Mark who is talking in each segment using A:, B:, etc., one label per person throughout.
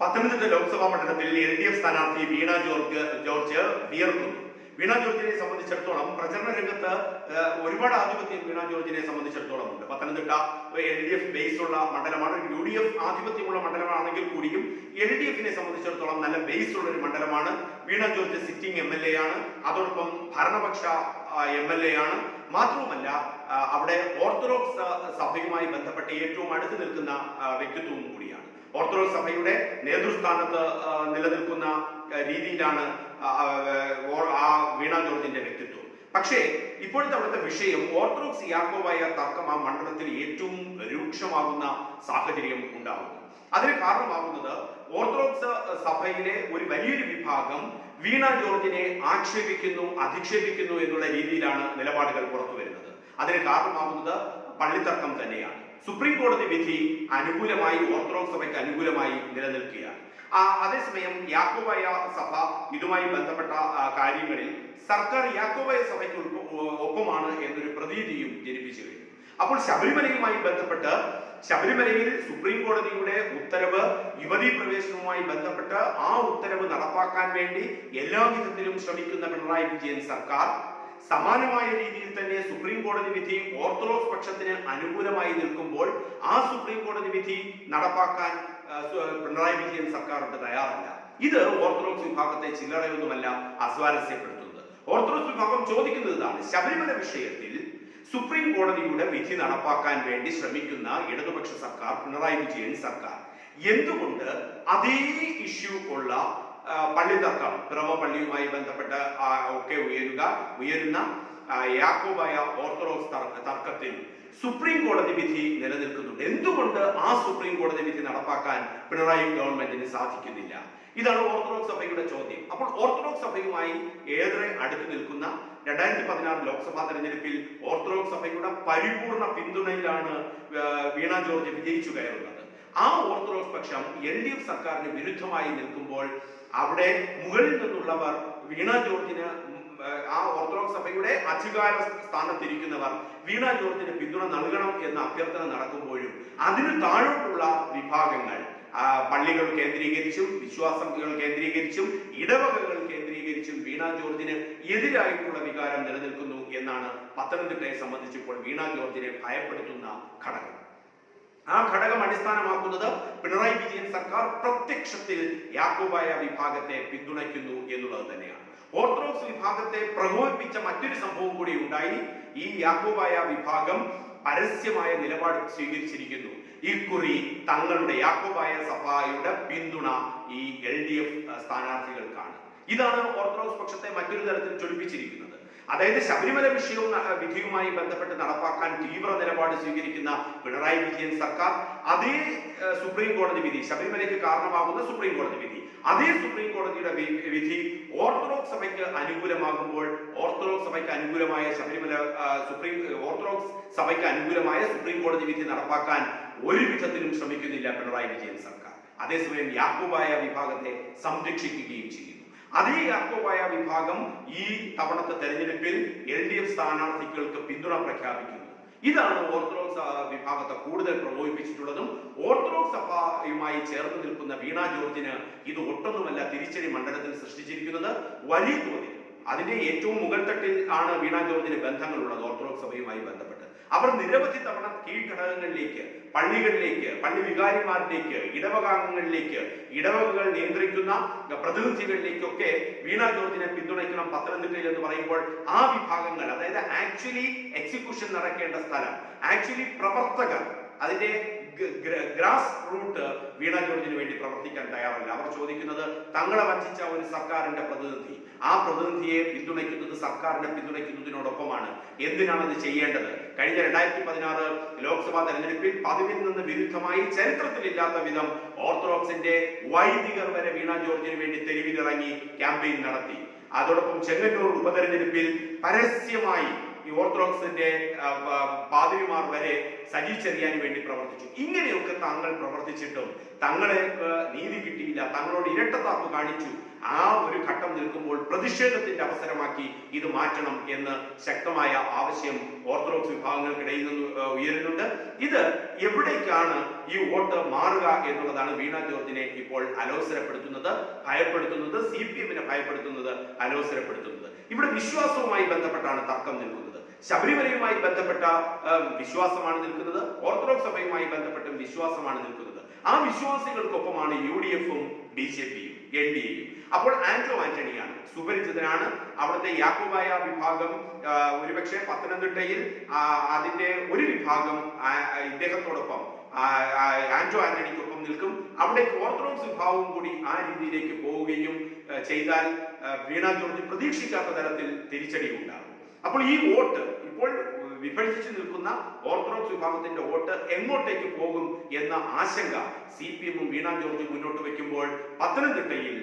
A: പത്തനംതിട്ട ലോക്സഭാ മണ്ഡലത്തിൽ L D F സ്ഥാനാർത്ഥി വീണ George George വിയർക്കുന്നു. വീണ ജോർജിനെ സംബന്ധിച്ചിടത്തോളം പ്രചരണ രംഗത്ത് ഒരുപാട് ആധിപത്യം വീണ ജോർജിനെ സംബന്ധിച്ചിടത്തോളം ഉണ്ട് Pathanamthitta L D F base ഉള്ള മണ്ഡലമാണ് യു ഡി എഫ് ആധിപത്യമുള്ള മണ്ഡലമാണെങ്കിൽ കൂടിയും എൽ ഡി എഫിനെ സംബന്ധിച്ചിടത്തോളം നല്ല ബേസ് ഉള്ള ഒരു മണ്ഡലമാണ്. Veena George sitting M L A ആണ്. അതോടൊപ്പം ഭരണപക്ഷ എം എൽ എ ആണ്. മാത്രവുമല്ല അവിടെ ഓർത്തഡോക്സ് സഭയുമായി ബന്ധപ്പെട്ട് ഏറ്റവും അടുത്ത് നിൽക്കുന്ന വ്യക്തിത്വവും കൂടിയാണ്. ഓർത്തഡോക്സ് സഭയുടെ നേതൃസ്ഥാനത്ത് നിലനിൽക്കുന്ന രീതിയിലാണ് ആ, വീണ ജോർജിന്റെ വ്യക്തിത്വം. പക്ഷേ ഇപ്പോഴത്തെ അവിടുത്തെ വിഷയം ഓർത്തഡോക്സ് യാക്കോവായ തർക്കം ആ മണ്ഡലത്തിൽ ഏറ്റവും രൂക്ഷമാകുന്ന സാഹചര്യം ഉണ്ടാകുന്നു. അതിന് കാരണമാകുന്നത് ഓർത്തഡോക്സ് സഭയിലെ ഒരു വലിയൊരു വിഭാഗം വീണ ജോർജിനെ ആക്ഷേപിക്കുന്നു അധിക്ഷേപിക്കുന്നു എന്നുള്ള രീതിയിലാണ് നിലപാടുകൾ പുറത്തു വരുന്നത് അതിന് കാരണമാകുന്നത് പള്ളിത്തർക്കം തന്നെയാണ്. സുപ്രീം കോടതി വിധി അനുകൂലമായി ഓർത്തഡോക്സ് സഭയ്ക്ക് അനുകൂലമായി നിലനിൽക്കുകയാണ്. അതേസമയം യാക്കോബായ സഭ ഇതുമായി ബന്ധപ്പെട്ട കാര്യങ്ങളിൽ സർക്കാർ യാക്കോബായ സഭയ്ക്ക് ഒപ്പമാണ് എന്നൊരു പ്രതീതിയും ജനിപ്പിച്ചു കഴിഞ്ഞു. അപ്പോൾ ശബരിമലയുമായി ബന്ധപ്പെട്ട് ശബരിമലയിൽ സുപ്രീം കോടതിയുടെ ഉത്തരവ് യുവതീ പ്രവേശനവുമായി ബന്ധപ്പെട്ട് ആ ഉത്തരവ് നടപ്പാക്കാൻ വേണ്ടി എല്ലാ വിധത്തിലും ശ്രമിക്കുന്ന പിണറായി വിജയൻ സർക്കാർ സമാനമായ രീതിയിൽ തന്നെ സുപ്രീം കോടതി വിധി ഓർത്തഡോക്സ് പക്ഷത്തിന് അനുകൂലമായി നിൽക്കുമ്പോൾ ആ സുപ്രീം കോടതി വിധി നടപ്പാക്കാൻ പിണറായി വിജയൻ സർക്കാരിന് തയ്യാറല്ല. ഇത് ഓർത്തഡോക്സ് വിഭാഗത്തെ ചില്ലറയൊന്നുമല്ല അസ്വാരസ്യപ്പെടുത്തുന്നത്. ഓർത്തഡോക്സ് വിഭാഗം ചോദിക്കുന്നത് ഇതാണ്. ശബരിമല വിഷയത്തിൽ സുപ്രീം കോടതിയുടെ വിധി നടപ്പാക്കാൻ വേണ്ടി ശ്രമിക്കുന്ന ഇടതുപക്ഷ സർക്കാർ പിണറായി വിജയൻ സർക്കാർ എന്തുകൊണ്ട് അതേ ഇഷ്യൂ ഉള്ള പള്ളി തർക്കം പിറവ പള്ളിയുമായി ബന്ധപ്പെട്ട് ഒക്കെ ഉയരുക ഉയരുന്ന യാക്കോബായ ഓർത്തഡോക്സ് തർ- തർക്കത്തിൽ സുപ്രീം കോടതി വിധി നിലനിൽക്കുന്നുണ്ട്. എന്തുകൊണ്ട് ആ സുപ്രീം കോടതി വിധി നടപ്പാക്കാൻ പിണറായി ഗവൺമെന്റിന് സാധിക്കുന്നില്ല? ഇതാണ് ഓർത്തഡോക്സ് സഭയുടെ ചോദ്യം. അപ്പോൾ ഓർത്തഡോക്സ് സഭയുമായി ഏറെ അടുത്തു നിൽക്കുന്ന രണ്ടായിരത്തി പതിനാറ് ലോക്സഭാ തെരഞ്ഞെടുപ്പിൽ ഓർത്തഡോക്സ് സഭയുടെ പരിപൂർണ പിന്തുണയിലാണ് വീണ ജോർജ് വിജയിച്ചു കയറുന്നത്. ആ ഓർത്തഡോക്സ് പക്ഷം എൽ ഡി എഫ് സർക്കാരിന് വിരുദ്ധമായി നിൽക്കുമ്പോൾ അവിടെ മുകളിൽ നിന്നുള്ളവർ വീണ ജോർജിന് ആ ഓർത്തഡോക്സ് സഭയുടെ അധികാര സ്ഥാനത്തിരിക്കുന്നവർ വീണ ജോർജിന് പിന്തുണ നൽകണം എന്ന അഭ്യർത്ഥന നടക്കുമ്പോഴും അതിന് താഴോട്ടുള്ള വിഭാഗങ്ങൾ പള്ളികൾ കേന്ദ്രീകരിച്ചും വിശ്വാസങ്ങൾ കേന്ദ്രീകരിച്ചും ഇടവകകൾ കേന്ദ്രീകരിച്ചും വീണ ജോർജിന് എതിരായിട്ടുള്ള വികാരം നിലനിൽക്കുന്നു എന്നാണ് പത്തനംതിട്ടയെ സംബന്ധിച്ചിപ്പോൾ വീണ ജോർജിനെ ഭയപ്പെടുത്തുന്ന ഘടകം. ആ ഘടകം അടിസ്ഥാനമാക്കുന്നത് പിണറായി വിജയൻ സർക്കാർ പ്രത്യക്ഷത്തിൽ യാക്കോബായ വിഭാഗത്തെ പിന്തുണയ്ക്കുന്നു എന്നുള്ളത് തന്നെയാണ്. ഓർത്തഡോക്സ് വിഭാഗത്തെ പ്രകോപിപ്പിച്ച മറ്റൊരു സംഭവം കൂടി ഉണ്ടായി. ഈ യാക്കോബായ വിഭാഗം പരസ്യമായ നിലപാട് സ്വീകരിച്ചിരിക്കുന്നു. ഇക്കുറി തങ്ങളുടെ യാക്കോബായ സഭയുടെ പിന്തുണ ഈ എൽ ഡി എഫ് സ്ഥാനാർത്ഥികൾക്കാണ്. ഇതാണ് ഓർത്തഡോക്സ് പക്ഷത്തെ മറ്റൊരു തരത്തിൽ ചൊടിപ്പിച്ചിരിക്കുന്നത്. അതായത് ശബരിമല വിഷയവും വിധിയുമായി ബന്ധപ്പെട്ട് നടപ്പാക്കാൻ തീവ്ര നിലപാട് സ്വീകരിക്കുന്ന പിണറായി വിജയൻ സർക്കാർ അതേ സുപ്രീം കോടതി വിധി ശബരിമലയ്ക്ക് കാരണമാകുന്ന സുപ്രീം കോടതി വിധി അതേ സുപ്രീം കോടതിയുടെ വിധി ഓർത്തഡോക്സ് സഭയ്ക്ക് അനുകൂലമാകുമ്പോൾ ഓർത്തഡോക്സ് സഭയ്ക്ക് അനുകൂലമായ ശബരിമല സുപ്രീം ഓർത്തഡോക്സ് സഭയ്ക്ക് അനുകൂലമായ സുപ്രീം കോടതി വിധി നടപ്പാക്കാൻ ഒരു വിധത്തിലും ശ്രമിക്കുന്നില്ല പിണറായി വിജയൻ സർക്കാർ. അതേസമയം യാക്കൂബായ വിഭാഗത്തെ സംരക്ഷിക്കുകയും ചെയ്യുന്നു. അതേ യാക്കോബായ വിഭാഗം ഈ തവണത്തെ തെരഞ്ഞെടുപ്പിൽ എൽ ഡി എഫ് സ്ഥാനാർത്ഥികൾക്ക് പിന്തുണ പ്രഖ്യാപിക്കുന്നു. ഇതാണ് ഓർത്തഡോക്സ് വിഭാഗത്തെ കൂടുതൽ പ്രകോപിപ്പിച്ചിട്ടുള്ളതും ഓർത്തഡോക്സ് സഭയുമായി ചേർന്ന് നിൽക്കുന്ന വീണ ജോർജിന് ഇത് ഒട്ടൊന്നുമല്ല തിരിച്ചടി മണ്ഡലത്തിൽ സൃഷ്ടിച്ചിരിക്കുന്നത് വലിയ തോതിൽ. അതിന്റെ ഏറ്റവും മുകൾ തട്ടിൽ ആണ് വീണ ജോർജിന് ബന്ധങ്ങളുള്ളത് ഓർത്തഡോക്സ് സഭയുമായി ബന്ധപ്പെട്ട്. അവർ നിരവധി തവണ കീഴ്ഘടകങ്ങളിലേക്ക് പള്ളികളിലേക്ക് പള്ളി വികാരിമാരിലേക്ക് ഇടവകാംഗങ്ങളിലേക്ക് ഇടവകകൾ നിയന്ത്രിക്കുന്ന പ്രതിനിധികളിലേക്കൊക്കെ വീണ ജോർജിനെ പിന്തുണയ്ക്കണം പത്തനംതിട്ടയിൽ എന്ന് പറയുമ്പോൾ ആ വിഭാഗങ്ങൾ അതായത് ആക്ച്വലി എക്സിക്യൂഷൻ നടക്കേണ്ട സ്ഥലം ആക്ച്വലി പ്രവർത്തകർ അതിന്റെ ഗ്രാസ് റൂട്ട് വീണ ജോർജിന് വേണ്ടി പ്രവർത്തിക്കാൻ തയ്യാറല്ല. അവർ ചോദിക്കുന്നത് തങ്ങളെ വഞ്ചിച്ച ഒരു സർക്കാരിന്റെ പ്രതിനിധി. ആ പ്രതിനിധിയെ പിന്തുണയ്ക്കുന്നത് സർക്കാരിനെ പിന്തുണയ്ക്കുന്നതിനോടൊപ്പമാണ്. എന്തിനാണ് അത് ചെയ്യേണ്ടത്? കഴിഞ്ഞ രണ്ടായിരത്തി പതിനാറ് ലോക്സഭാ തെരഞ്ഞെടുപ്പിൽ പതിവിൽ നിന്ന് വിരുദ്ധമായി ചരിത്രത്തിലില്ലാത്ത വിധം ഓർത്തഡോക്സിന്റെ വൈദികർ വരെ വീണ ജോർജിന് വേണ്ടി തെരുവിലിറങ്ങി ക്യാമ്പയിൻ നടത്തി. അതോടൊപ്പം ചെങ്ങന്നൂർ ഉപതെരഞ്ഞെടുപ്പിൽ പരസ്യമായി ഈ ഓർത്തഡോക്സിന്റെ പാതിരിമാർ വരെ സജി ചെറിയാന് വേണ്ടി പ്രവർത്തിച്ചു. ഇങ്ങനെയൊക്കെ താങ്കൾ പ്രവർത്തിച്ചിട്ടും തങ്ങളെ നീതി കിട്ടിയില്ല തങ്ങളോട് ഇരട്ടത്താപ്പ് കാണിച്ചു ആ ഒരു ഘട്ടം നിൽക്കുമ്പോൾ പ്രതിഷേധത്തിന്റെ അവസരമാക്കി ഇത് മാറ്റണം എന്ന് ശക്തമായ ആവശ്യം ഓർത്തഡോക്സ് വിഭാഗങ്ങൾക്കിടയിൽ നിന്ന് ഉയരുന്നുണ്ട്. ഇത് എവിടേക്കാണ് ഈ വോട്ട് മാറുക എന്നുള്ളതാണ് വീണ ജോർജിനെ ഇപ്പോൾ അലോസരപ്പെടുത്തുന്നത് ഭയപ്പെടുത്തുന്നത് സി പി എമ്മിനെ ഭയപ്പെടുത്തുന്നത് അലോസരപ്പെടുത്തുന്നത്. ഇവിടെ വിശ്വാസവുമായി ബന്ധപ്പെട്ടാണ് തർക്കം നിൽക്കുന്നത്. ശബരിമലയുമായി ബന്ധപ്പെട്ട വിശ്വാസമാണ് നിൽക്കുന്നത്. ഓർത്തഡോക്സ് സഭയുമായി ബന്ധപ്പെട്ടും വിശ്വാസമാണ് നിൽക്കുന്നത്. ആ വിശ്വാസികൾക്കൊപ്പമാണ് യു ഡി എഫും ബി ജെ പിയും എൻ ഡി എയും. അപ്പോൾ ആന്റോ ആന്റണിയാണ് സുപരിചിതനാണ്. അവിടുത്തെ യാക്കോബായ വിഭാഗം ഒരുപക്ഷെ പത്തനംതിട്ടയിൽ അതിന്റെ ഒരു വിഭാഗം ഇദ്ദേഹത്തോടൊപ്പം ആന്റോ ആന്റണിക്കൊപ്പം നിൽക്കും. അവിടെ ഓർത്തഡോക്സ് വിഭാഗവും കൂടി ആ രീതിയിലേക്ക് പോവുകയും ചെയ്താൽ വീണ ജോർജ് പ്രതീക്ഷിക്കാത്ത തരത്തിൽ തിരിച്ചടി ഉണ്ടാകും അപ്പോൾ ഈ വോട്ട് ഇപ്പോൾ വിഭജിച്ചു നിൽക്കുന്ന ഓർത്തഡോക്സ് വിഭാഗത്തിന്റെ വോട്ട് എങ്ങോട്ടേക്ക് പോകും എന്ന ആശങ്ക സി പി എമ്മും വീണ ജോർജ് മുന്നോട്ട് വെക്കുമ്പോൾ പത്തനംതിട്ടയിൽ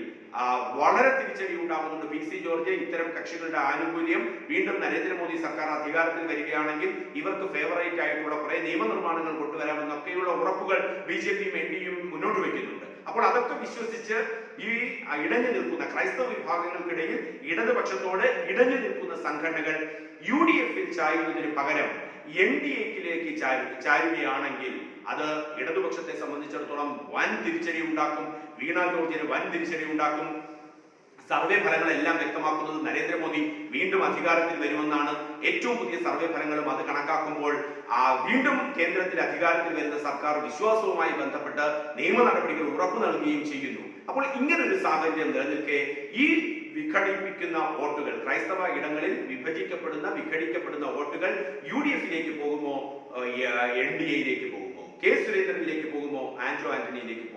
A: വളരെ തിരിച്ചടി ഉണ്ടാകുന്നുണ്ട്. പി സി ജോർജ് ഇത്തരം കക്ഷികളുടെ ആനുകൂല്യം വീണ്ടും നരേന്ദ്രമോദി സർക്കാർ അധികാരത്തിൽ വരികയാണെങ്കിൽ ഇവർക്ക് ഫേവറേറ്റ് ആയിട്ടുള്ള കുറെ നിയമനിർമ്മാണങ്ങൾ കൊണ്ടുവരാമെന്നൊക്കെയുള്ള ഉറപ്പുകൾ ബി ജെ പിയും എൻ ഡിയും മുന്നോട്ട് വയ്ക്കുന്നുണ്ട്. അപ്പോൾ അതൊക്കെ വിശ്വസിച്ച് ഈ ഇടഞ്ഞു നിൽക്കുന്ന ക്രൈസ്തവ വിഭാഗങ്ങൾക്കിടയിൽ ഇടതുപക്ഷത്തോട് ഇടഞ്ഞു നിൽക്കുന്ന സംഘടനകൾ യു ഡി എഫിൽ ചായുന്നതിന് പകരം എൻ ഡി എക്കിലേക്ക് ചാരുകയാണെങ്കിൽ അത് ഇടതുപക്ഷത്തെ സംബന്ധിച്ചിടത്തോളം വൻ തിരിച്ചടി ഉണ്ടാക്കും. വീണ ജോർജിന് വൻ തിരിച്ചടി ഉണ്ടാക്കും. സർവേ ഫലങ്ങളെല്ലാം വ്യക്തമാക്കുന്നത് നരേന്ദ്രമോദി വീണ്ടും അധികാരത്തിൽ വരുമെന്നാണ് ഏറ്റവും പുതിയ സർവേ ഫലങ്ങളും അത് കണക്കാക്കുമ്പോൾ ആ വീണ്ടും കേന്ദ്രത്തിൽ അധികാരത്തിൽ വരുന്ന സർക്കാർ വിശ്വാസവുമായി ബന്ധപ്പെട്ട് നിയമ നടപടികൾ ഉറപ്പു നൽകുകയും ചെയ്യുന്നു. അപ്പോൾ ഇങ്ങനൊരു സാഹചര്യം നിലനിൽക്കെ ഈ വിഘടിപ്പിക്കുന്ന വോട്ടുകൾ ക്രൈസ്തവ ഇടങ്ങളിൽ വിഭജിക്കപ്പെടുന്ന വിഘടിക്കപ്പെടുന്ന വോട്ടുകൾ യു ഡി എഫിലേക്ക് പോകുമോ എൻ ഡി എയിലേക്ക് പോകുമോ കെ സുരേന്ദ്രനിലേക്ക് പോകുമോ ആന്റോ ആന്റണിയിലേക്ക് പോകുമോ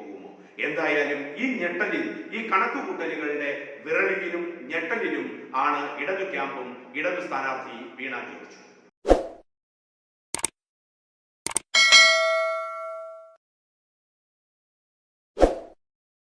A: എന്തായാലും ഈ ഞെട്ടലിൽ ഈ കണക്കുകൂട്ടലുകളുടെ വിരളിലും ഞെട്ടലിലും ആണ് ഇടതു ക്യാമ്പും ഇടതു സ്ഥാനാർത്ഥി വീണ ജോർജ്.